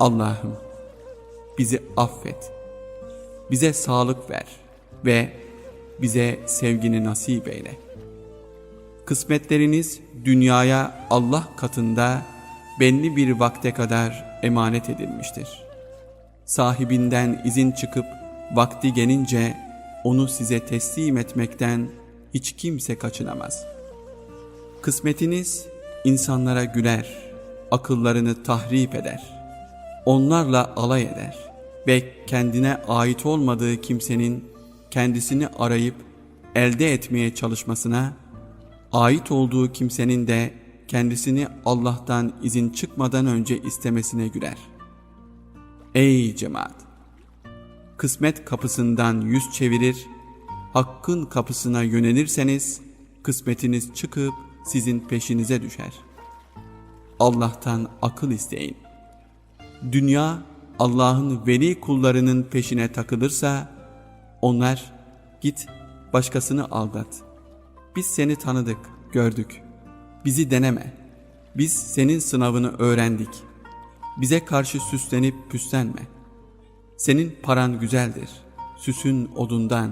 Allah'ım bizi affet. Bize sağlık ver ve bize sevgini nasip eyle. Kısmetleriniz dünyaya Allah katında belli bir vakte kadar emanet edilmiştir. Sahibinden izin çıkıp vakti gelince onu size teslim etmekten hiç kimse kaçınamaz. Kısmetiniz insanlara güler, akıllarını tahrip eder. Onlarla alay eder ve kendine ait olmadığı kimsenin kendisini arayıp elde etmeye çalışmasına, ait olduğu kimsenin de kendisini Allah'tan izin çıkmadan önce istemesine güler. Ey cemaat! Kısmet kapısından yüz çevirir, hakkın kapısına yönelirseniz kısmetiniz çıkıp sizin peşinize düşer. Allah'tan akıl isteyin. Dünya Allah'ın veli kullarının peşine takılırsa onlar git başkasını aldat. Biz seni tanıdık, gördük. Bizi deneme. Biz senin sınavını öğrendik. Bize karşı süslenip püslenme. Senin paran güzeldir. Süsün odundan,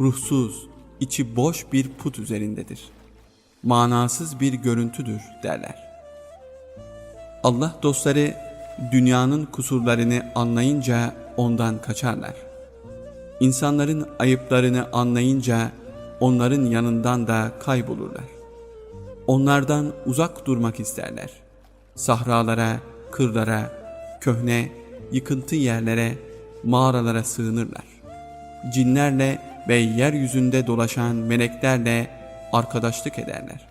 ruhsuz, içi boş bir put üzerindedir. Manasız bir görüntüdür derler. Allah dostları dünyanın kusurlarını anlayınca ondan kaçarlar. İnsanların ayıplarını anlayınca onların yanından da kaybolurlar. Onlardan uzak durmak isterler. Sahralara, kırlara, köhne, yıkıntı yerlere, mağaralara sığınırlar. Cinlerle ve yeryüzünde dolaşan meleklerle arkadaşlık ederler.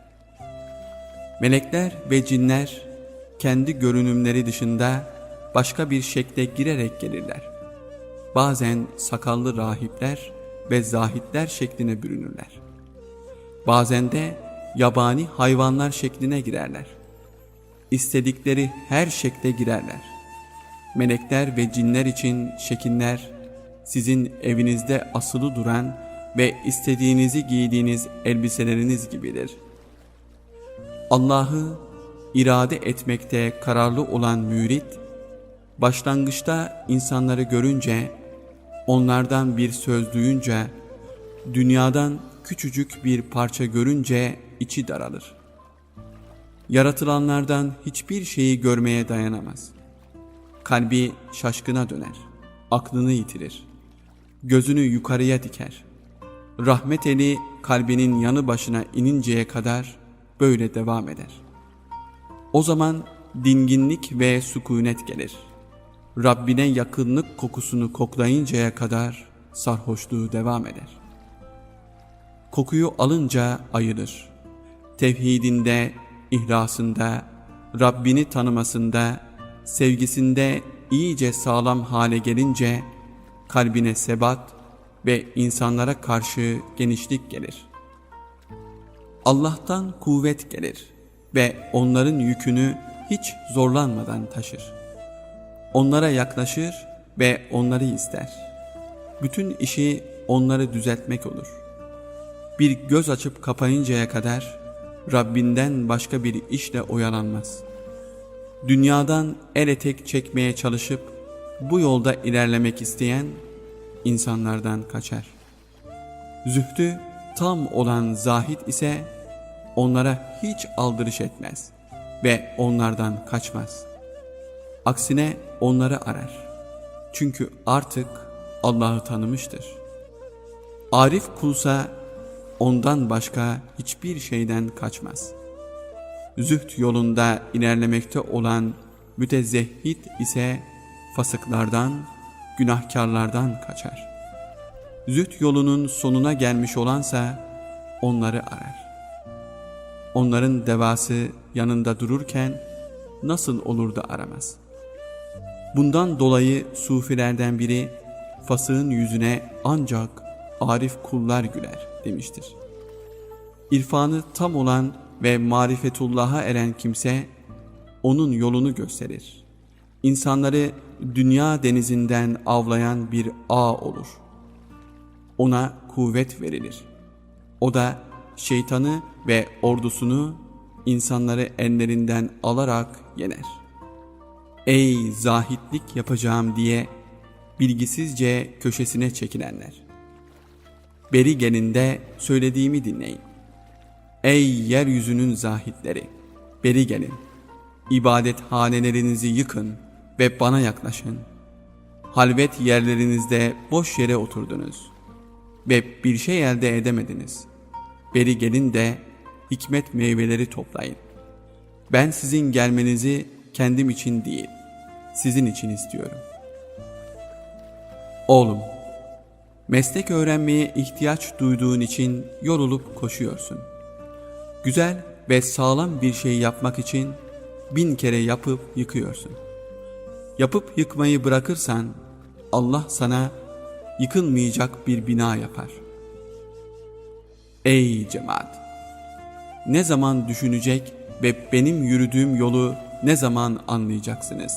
Melekler ve cinler kendi görünümleri dışında başka bir şekle girerek gelirler. Bazen sakallı rahipler ve zahitler şekline bürünürler. Bazen de yabani hayvanlar şekline girerler. İstedikleri her şekle girerler. Melekler ve cinler için şekiller sizin evinizde asılı duran ve istediğinizi giydiğiniz elbiseleriniz gibidir. Allah'ı irade etmekte kararlı olan mürit, başlangıçta insanları görünce, onlardan bir söz duyunca, dünyadan küçücük bir parça görünce içi daralır. Yaratılanlardan hiçbir şeyi görmeye dayanamaz. Kalbi şaşkına döner, aklını yitirir, gözünü yukarıya diker. Rahmet eli kalbinin yanı başına ininceye kadar böyle devam eder.'' O zaman dinginlik ve sükunet gelir. Rabbine yakınlık kokusunu koklayıncaya kadar sarhoşluğu devam eder. Kokuyu alınca ayılır. Tevhidinde, ihlasında, Rabbini tanımasında, sevgisinde iyice sağlam hale gelince kalbine sebat ve insanlara karşı genişlik gelir. Allah'tan kuvvet gelir.'' Ve onların yükünü hiç zorlanmadan taşır. Onlara yaklaşır ve onları ister. Bütün işi onları düzeltmek olur. Bir göz açıp kapayıncaya kadar Rabbinden başka bir işle oyalanmaz. Dünyadan el etek çekmeye çalışıp bu yolda ilerlemek isteyen insanlardan kaçar. Zühdü tam olan zahit ise onlara hiç aldırış etmez ve onlardan kaçmaz. Aksine onları arar. Çünkü artık Allah'ı tanımıştır. Arif kulsa ondan başka hiçbir şeyden kaçmaz. Züht yolunda ilerlemekte olan mütezehhit ise fasıklardan, günahkarlardan kaçar. Züht yolunun sonuna gelmiş olansa onları arar. Onların devası yanında dururken nasıl olur da aramaz? Bundan dolayı sufilerden biri fasığın yüzüne ancak arif kullar güler demiştir. İrfanı tam olan ve marifetullah'a eren kimse onun yolunu gösterir. İnsanları dünya denizinden avlayan bir ağ olur. Ona kuvvet verilir. O da şeytanı ve ordusunu insanları ellerinden alarak yener. Ey zahitlik yapacağım diye bilgisizce köşesine çekilenler. Beri gelin de söylediğimi dinleyin. Ey yeryüzünün zahitleri! Beri gelin. İbadet hanelerinizi yıkın ve bana yaklaşın. Halvet yerlerinizde boş yere oturdunuz ve bir şey elde edemediniz. Beri gelin de hikmet meyveleri toplayın. Ben sizin gelmenizi kendim için değil, sizin için istiyorum. Oğlum, meslek öğrenmeye ihtiyaç duyduğun için yorulup koşuyorsun. Güzel ve sağlam bir şey yapmak için bin kere yapıp yıkıyorsun. Yapıp yıkmayı bırakırsan Allah sana yıkılmayacak bir bina yapar. Ey cemaat! Ne zaman düşünecek ve benim yürüdüğüm yolu ne zaman anlayacaksınız?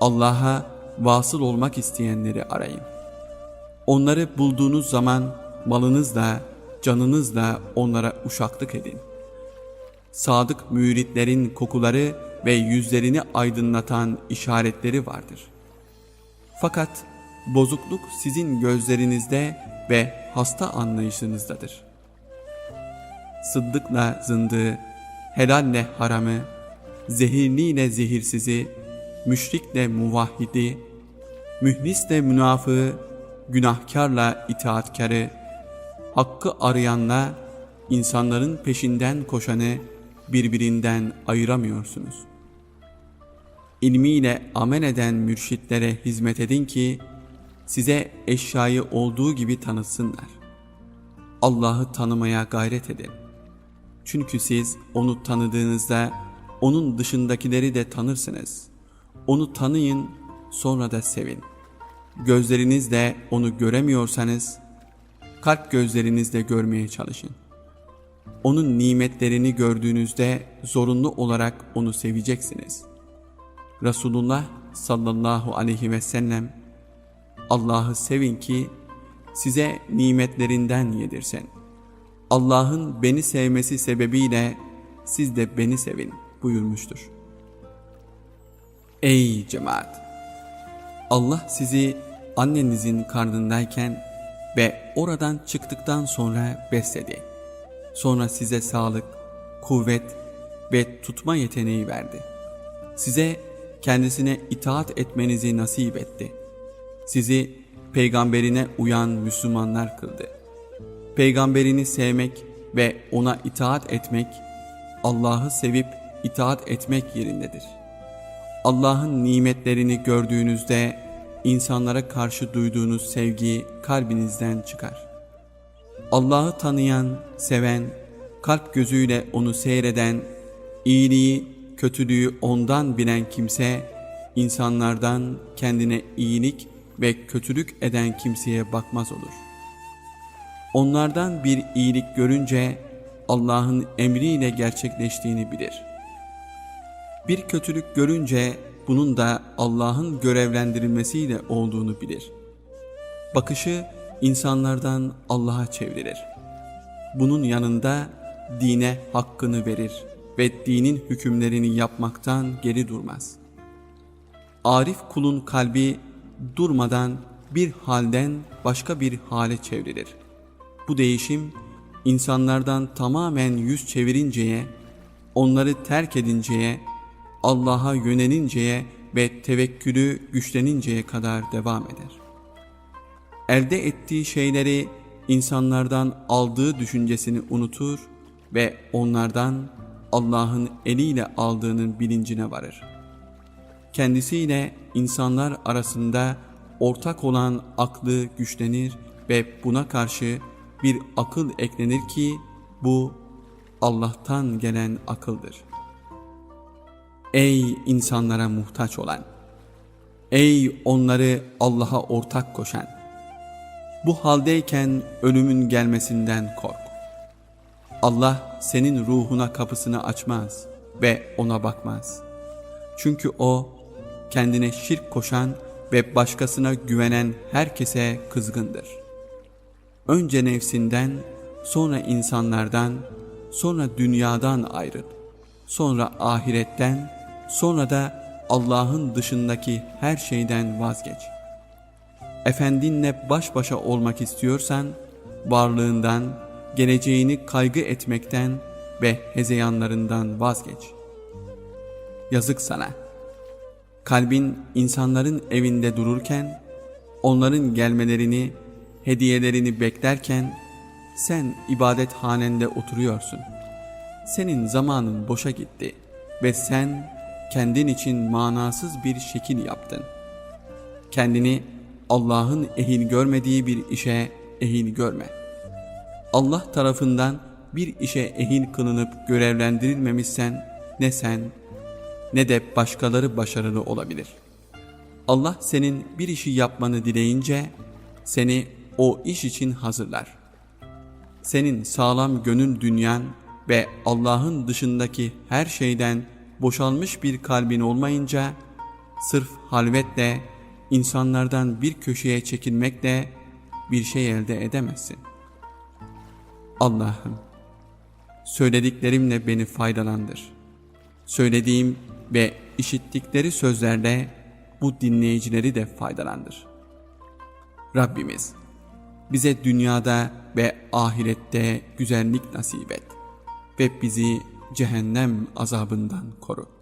Allah'a vasıl olmak isteyenleri arayın. Onları bulduğunuz zaman malınızla, canınızla onlara uşaklık edin. Sadık müritlerin kokuları ve yüzlerini aydınlatan işaretleri vardır. Fakat bozukluk sizin gözlerinizde ve hasta anlayışınızdadır. Sıddıkla zındığı, helalle haramı, zehirliyle zehirsizi, müşrikle muvahhidi, mühlisle münafığı, günahkarla itaatkarı, hakkı arayanla insanların peşinden koşanı birbirinden ayıramıyorsunuz. İlmiyle amel eden mürşitlere hizmet edin ki size eşyayı olduğu gibi tanıtsınlar. Allah'ı tanımaya gayret edin. Çünkü siz onu tanıdığınızda onun dışındakileri de tanırsınız. Onu tanıyın sonra da sevin. Gözlerinizle onu göremiyorsanız kalp gözlerinizle görmeye çalışın. Onun nimetlerini gördüğünüzde zorunlu olarak onu seveceksiniz. Resulullah sallallahu aleyhi ve sellem Allah'ı sevin ki size nimetlerinden yedirsin. Allah'ın beni sevmesi sebebiyle siz de beni sevin buyurmuştur. Ey cemaat! Allah sizi annenizin karnındayken ve oradan çıktıktan sonra besledi. Sonra size sağlık, kuvvet ve tutma yeteneği verdi. Size kendisine itaat etmenizi nasip etti. Sizi peygamberine uyan Müslümanlar kıldı. Peygamberini sevmek ve ona itaat etmek, Allah'ı sevip itaat etmek yerindedir. Allah'ın nimetlerini gördüğünüzde insanlara karşı duyduğunuz sevgi kalbinizden çıkar. Allah'ı tanıyan, seven, kalp gözüyle onu seyreden, iyiliği, kötülüğü ondan bilen kimse, insanlardan kendine iyilik ve kötülük eden kimseye bakmaz olur. Onlardan bir iyilik görünce Allah'ın emriyle gerçekleştiğini bilir. Bir kötülük görünce bunun da Allah'ın görevlendirilmesiyle olduğunu bilir. Bakışı insanlardan Allah'a çevirir. Bunun yanında dine hakkını verir ve dinin hükümlerini yapmaktan geri durmaz. Arif kulun kalbi durmadan bir halden başka bir hale çevrilir. Bu değişim insanlardan tamamen yüz çevirinceye, onları terk edinceye, Allah'a yönelinceye ve tevekkülü güçleninceye kadar devam eder. Elde ettiği şeyleri insanlardan aldığı düşüncesini unutur ve onlardan Allah'ın eliyle aldığının bilincine varır. Kendisiyle insanlar arasında ortak olan aklı güçlenir ve buna karşı bir akıl eklenir ki bu Allah'tan gelen akıldır. Ey insanlara muhtaç olan! Ey onları Allah'a ortak koşan! Bu haldeyken ölümün gelmesinden kork. Allah senin ruhuna kapısını açmaz ve ona bakmaz. Çünkü o kendine şirk koşan ve başkasına güvenen herkese kızgındır. Önce nefsinden, sonra insanlardan, sonra dünyadan ayrıl. Sonra ahiretten, sonra da Allah'ın dışındaki her şeyden vazgeç. Efendinle baş başa olmak istiyorsan, varlığından, geleceğini kaygı etmekten ve hezeyanlarından vazgeç. Yazık sana. Kalbin insanların evinde dururken, onların gelmelerini, hediyelerini beklerken, sen ibadethanende oturuyorsun. Senin zamanın boşa gitti ve sen kendin için manasız bir şekil yaptın. Kendini Allah'ın ehil görmediği bir işe ehil görme. Allah tarafından bir işe ehil kılınıp görevlendirilmemişsen ne sen ne de başkaları başarılı olabilir. Allah senin bir işi yapmanı dileyince seni o iş için hazırlar. Senin sağlam gönül dünyan ve Allah'ın dışındaki her şeyden boşalmış bir kalbin olmayınca sırf halvetle insanlardan bir köşeye çekilmekle bir şey elde edemezsin. Allah'ım söylediklerimle beni faydalandır. Söylediğim ve işittikleri sözlerle bu dinleyicileri de faydalandır. Rabbimiz bize dünyada ve ahirette güzellik nasip et ve bizi cehennem azabından koru.